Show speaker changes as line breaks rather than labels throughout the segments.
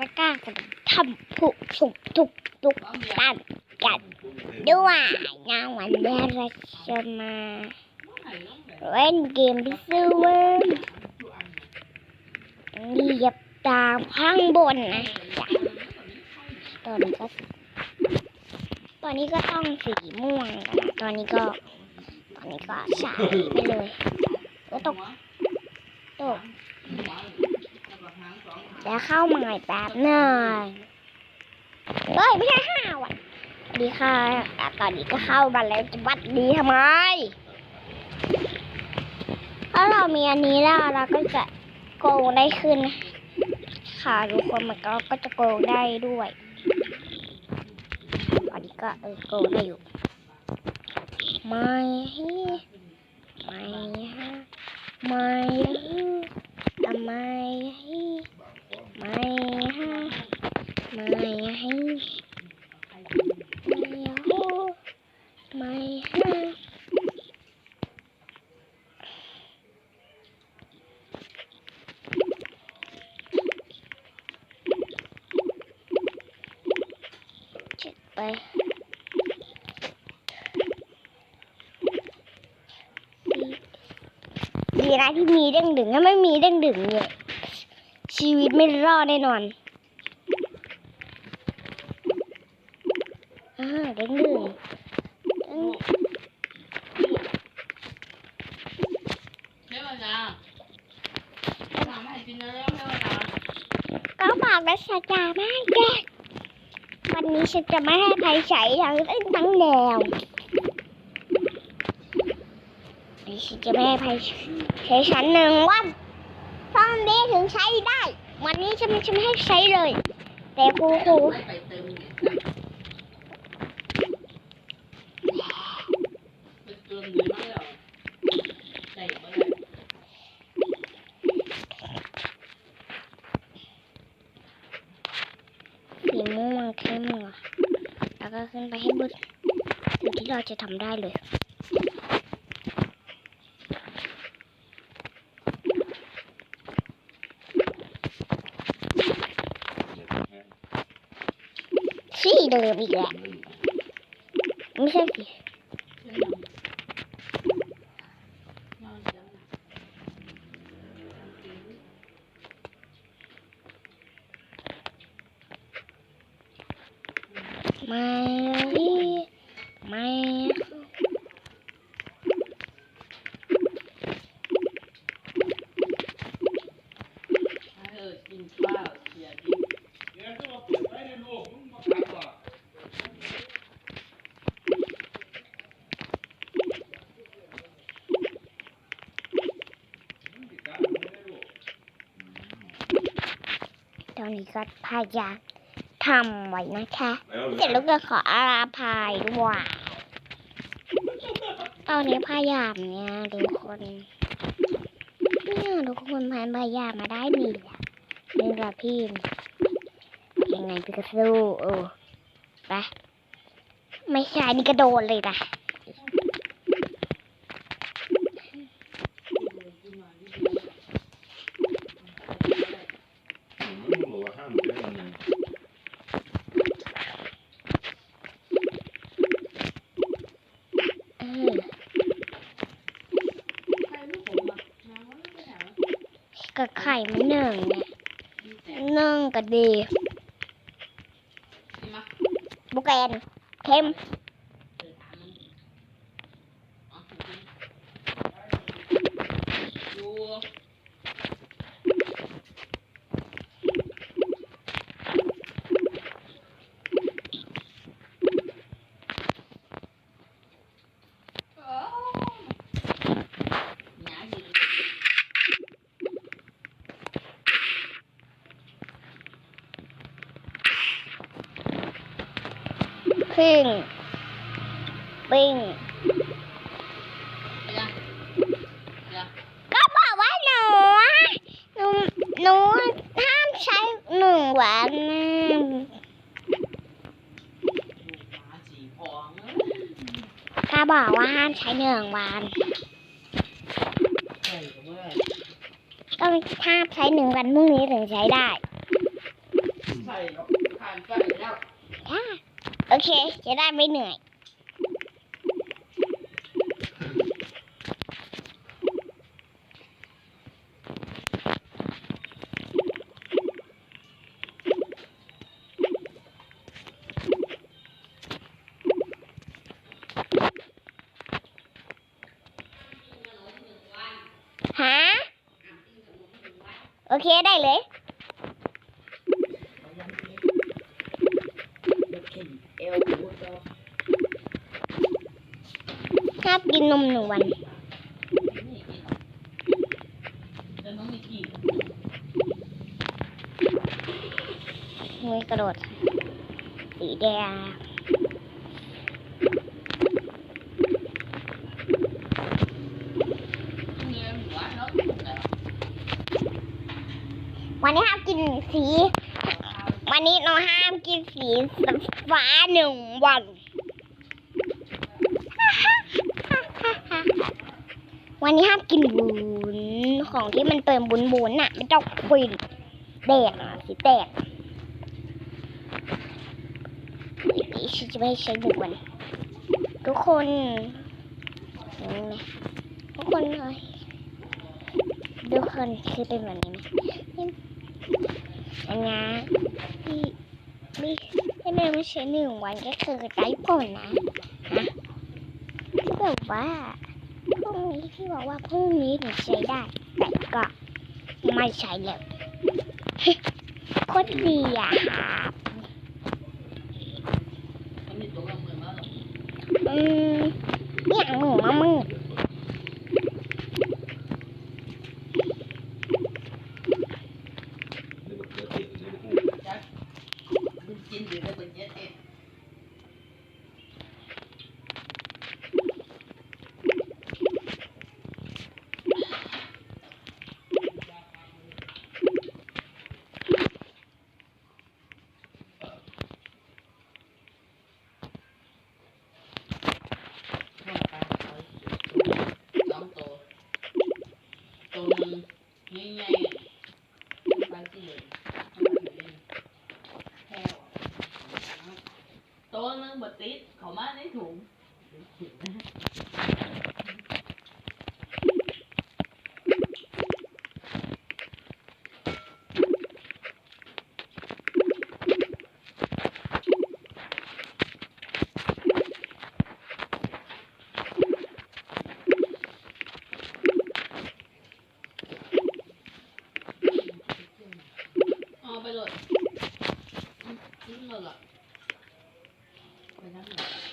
ตะกร้ากันทำผูกสุกทุกทุกตันกันด้วยงานวันนี้เราจะมาเล่นเกมพิซซ่าเวิร์เหยียบตามข้างบนนะจ๊ะตอนนี้ก็ตอนนี้ก็ต้องสีม่วงกันะตอนนี้ก็ ตอนนี้ก็สายไปเลยก็ตกตก แล้วเข้ามาใหม่แป๊บหนึ่งเฮ้ยไม่ใช่ห้าวันสวัสดีค่ะอ่ตอนนี้ก็เข้ามาแล้วจะวัดดีทำไมถ้าเรามีอันนี้แล้วเราก็จะโกงได้ขึ้น ค่ะทุกคนมันก็ก็จะโกงได้ด้วยตอนนี้ก็เออโกงได้อยู่ไม่ไม่ไม่ทำไม ให้ไม่ให้ไม่ให้ไม่ให้ไม่ให้จิตไป ชีวิตไม่รอดแน่นอนอ่าเด้งดึงเด้ง
เทวดาทำให้กินแล้วเทวดา
ก็บอกแล้วสัจจาไม่ให้แกวันนี้ฉันจะไม่ให้ใครใช้ทั้งสิ้นทั้งแนวนี่ฉันจะไม่ให้ใครใช้ฉันหนึ่งวัน นนี้ถึงใช้ได้ วันนี้ฉันไม่ฉันไม่ให้ใช้เลย แต่ครูครู
ไปเติมเงินไปเติมเงินมาแล้ปี
ม่วงเข้มแล้วก็ขึ้นไปให้บึ้ถึงที่เราจะทำได้เลย สีเดิมอีกแล้วไม่ใช่สิไม่ไม่
เออกินข้าวเสียดี
ตอนนี้ ก็พยายามทำไว้นะคะ เสร็จแล้วก็ขออาราพายด้วยตอนนี้พยายามเนี่ยทุกคนเนี่ยทุกคนพยายามมาได้ดีอะนี่ละพี่ยังไงพี่ก็สู้เออไปไม่ใช่นี่กระโดดเลยนะเออ
ใครลูกผมอะน้ำมันไม่แถว
กับไข่มันหนึ่งเนี่ย
มีแต่
หนึ่งก็ดี
ใช่ไหม
บุกแอนเค็ม
เดินถามมันอ๋อดู หนาอยู่
พึ่งปิ้ง
ไปยังไปยัง
ก็บอกว่าหนูอะหนูหนูห้ามใช้หนึ่งวันนะ
ลูกหมาสีพองเอ้ย
ก็บอกว่าห้ามใช้หนึ่งวัน
ใช่ก็ไม่ได้
ต้องห้ามใช้หนึ่งวันพรุ่งนี้ถึงใช้ได้
ข่หรอกผ่านไก่แล้ว
ค่ะ โอเค จะได้ไม่เหนื่อยฮะโอเคได้เลย
เอวกูก็
ห้าม กินนมหนึ่งวัน
มือก
ระโดด สีแดง
วัน
นี้ห้ามกินสี วันนี้น้องห้ามกินสีฟ้าหนึ่งวัน วันนี้ห้ามกินบุญของที่มันเติมบุญบุญน่ะไม่ต้องกินแดงอะสีแดงนี่ฉันจะไม่ใช้หนึ่งวันทุกคนทุกคนเลยทุกคนคือเป็นแบบนี้ไหมนี่อันนี้ที่ที่ที่แม่ไม่ใช้หนึ่งวันก็คือไร้ผลนะฮะแบบว่า รุ่งนี้ที่บอกว่าพรุ่งนี้ถึงใช้ได้ แต่ก็ไม่ใช้แล้วโคตรดีอะครับ
มันมีตัวกับมือมาหรอ
อืมเนี่ยหมูมามือ
มันกินอยู่แล้วมันเย็ดเอง สองตัวตัวหนึ่งง่ายๆไปที่เลยแค่ตัวหนึ่ง บดติดเขามาในถุง เอาไปเลยทิ้งเลยล่ะไปนั่งเลย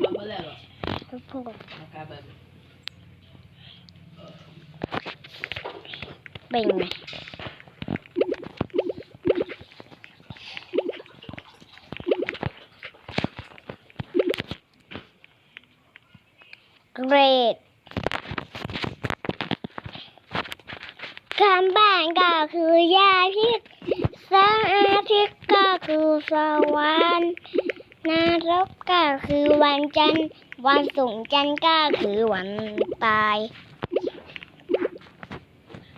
เอาไปแล้วเหรอ
ทุกคน
เอากลับไป
เป็นไงเกรดคำบ้านก็คือยาพิษแสงอาทิตย์ก็คือสวรรค์นรกก็คือวันจันทร์ วันสูงจันทร์ก็คือวันตาย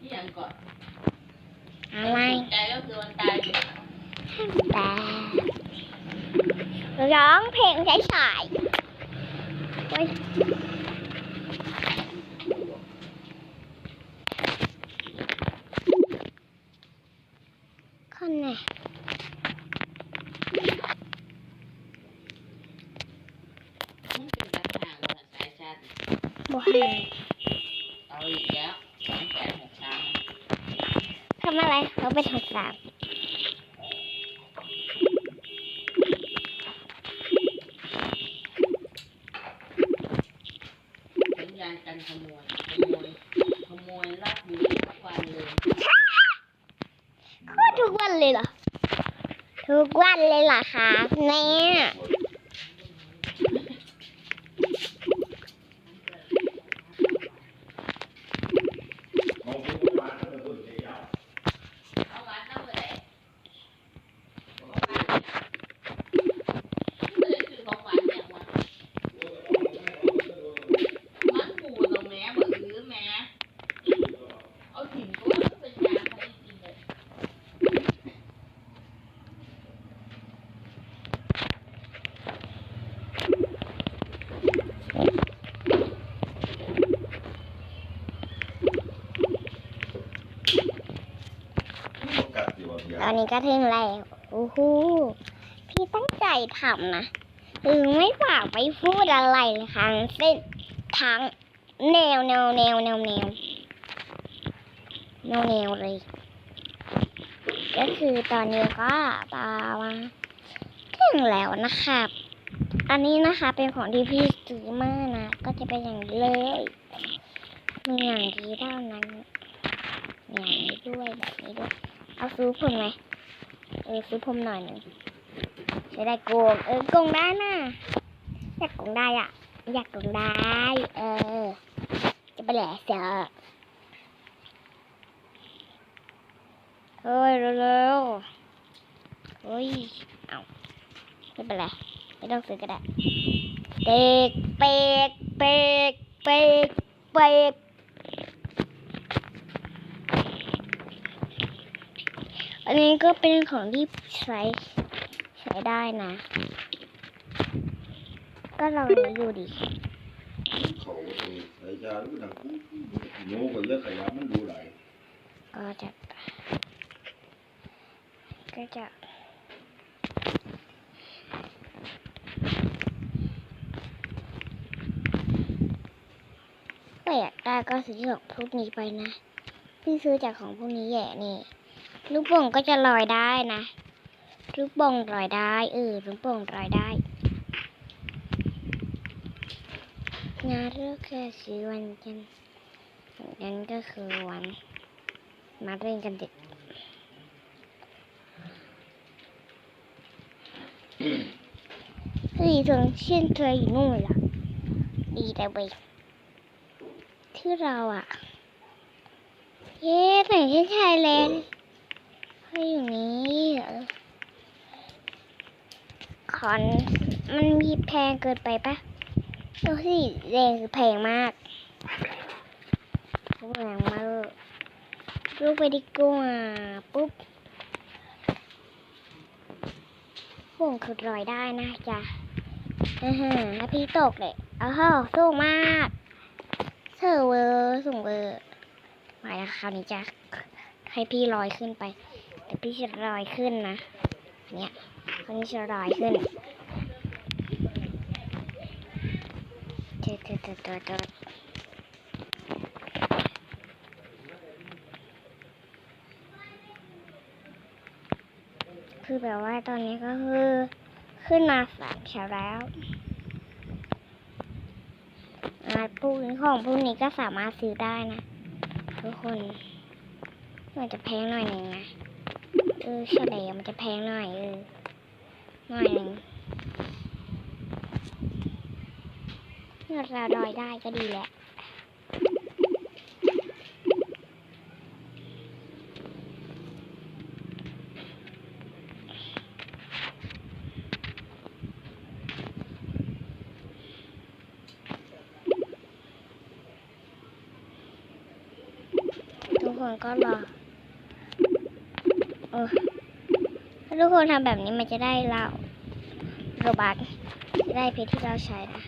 นี่ยังก่อน
อะไร
ใจก็คือวันตายอยู่
แต่ร้องเพลงใช้สายโอ๊ย
เอาอีกแล้วสองแปดหกสาม
ทำอะไรเขาไปทำสาม
สัญญาณการขโมยขโมยขโมยลักอยู่ทุกวันเลย
ก็ทุกวันเลยเหรอ ทุกวันเลยเหรอคะแม่
เอาหวานน้ำเลยของหวานไม่ได้ซื้อของหวานเนี่ยว่ะมันปูตรงแม่บ่ซื้อแม่เอาถิ่นตัวเป็นยาให้กินเลย
ต อนนี้ก็ถึงแล้ว โอ้โห พี่ตั้งใจทำนะคือไม่ฝากไปพูดอะไรเลยค่ะทั้งเส้นทั้งแนวแนวแนวแนวแนวแนวแนวเลย ก็คือตอนนี้ก็ตามาถึงแล้วนะครับ อันนี้นะคะเป็นของที่พี่ซื้อมานะ ก็จะเป็นอย่างนี้เลยมีอย่างนี้เท่านั้นอย่างนี้ด้วยแบบนี้ด้วย เอาซื้อผมไหมเออซื้อผมหน่อยหนึ่งใช้ได้โกงเออโกงได้น่ะอยากโกงได้อะ อยากโกงได้ เออ จะไปแหล่เสียเฮ้ยเร็วๆเฮ้ยเอาไม่เป็นไรไม่ต้องซื้อก็ได้เปกเปกเปกเปกเปก อันนี้ก็เป็นของที่ใช้ใช้ได้นะ ก็ลองดูดิ
เขาก็ต้องใส่ยาหรือดังโน้ก็เยอะขยะมันดูหลาย
ก็จะก็จะก็อยากได้ก็ซื้อของพวกนี้ไปนะ พี่ซื้อจากของพวกนี้แย่นี่ ลูกโป่งก็จะลอยได้นะ ลูกโป่งลอยได้ เออ ลูกโป่งลอยได้งานเลิกแค่ซื้อวันจันทร์นั้นก็คือวัน มาเล่นกันเด็กเฮ้ยถึงเช่นเคยอยู่นู่นล่ะ ดีแต่เว้ยที่เราอะ เย้แต่งที่ชายแลนด์ ให้อยู่นี้เหรอคอนมันมีแพงเกินไปปะดูสิแดงคือแพงมากแพงมากลูกไปดีกว่าปุ๊บห่วงคือลอยได้นะจ๊ะอือฮะแล้พี่ตกเลยอ้าวสูงมากเซอร์เวอร์สูงเวอร์มาแล้วคราวนี้จะให้พี่ลอยขึ้นไป แต่พี่จะลอยขึ้นนะ เนี่ยคราวนี้จะลอยขึ้นเจอเจอเจอเจอเจอคือแบบว่าตอนนี้ก็คือขึ้นมาสามแถวแล้วอ่าพวกนี้ของพวกนี้ก็สามารถซื้อได้นะ ทุกคนมันจะแพงหน่อยหนึ่งนะ เออเฉลยมันจะแพงหน่อยเออหน่อยหนึ่งเมื่อเราดอยได้ก็ดีแหละทุกคนก็รอ เออถ้าทุกคนทำแบบนี้มันจะได้เราโรบัตจะได้เพชรที่เราใช้นะ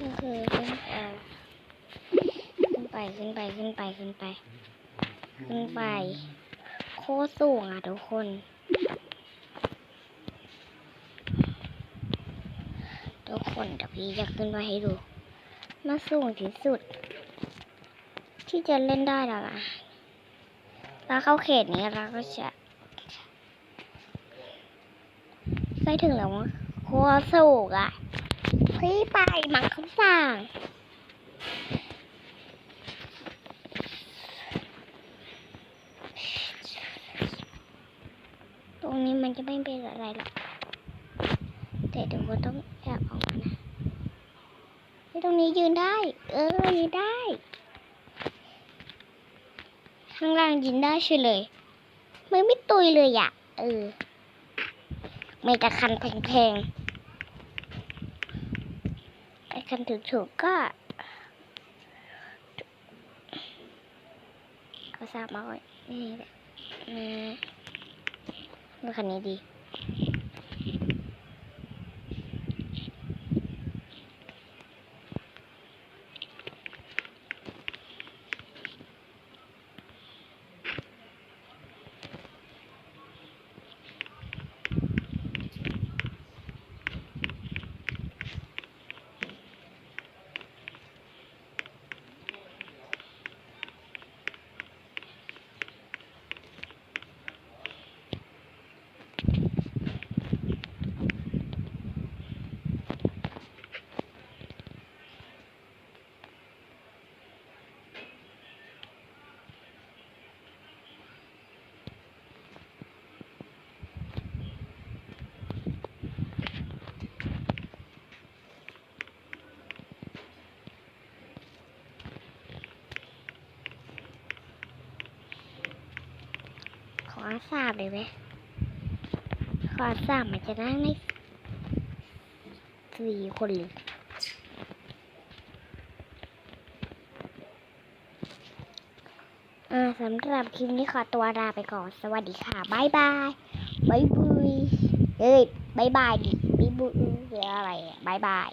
ก็คือขึ้นไปขึ้นไปขึ้นไปขึ้นไปขึ้นไป ขึ้นไป โคตรสูงอะทุกคน ทุกคน เดี๋ยวพี่จะขึ้นไปให้ดูมาสูงที่สุด ที่จะเล่นได้แล้วนะถ้าเข้าเขตนี้เราก็จะใกล้ถึงแล้วมั้งโคตรสูงอะพี่ไปมังคำสั่งตรงนี้มันจะไม่เป็นอะไรหรอกแต่เดี๋ยวก็ต้องแอบออกมานะไอ้ ตรงนี้ยืนได้ เออยืนได้ ข้างล่างยืนได้เฉยเลยมันไม่ตุยเลยอะเออไม่แต่คันแพงๆไอ้คันถูกๆก็ก็ทราบมาก่อนนี่แหละนี่คันนี้ดี ขอทราบเลยไหมขอทราบมันจะนั่งในสี่คนเลยอ่าสำหรับคลิปนี้ขอตัวลาไปก่อน สวัสดีค่ะบายบายบายบุยเอ้ยบายบายดิบายบุยหรืออะไรบายบาย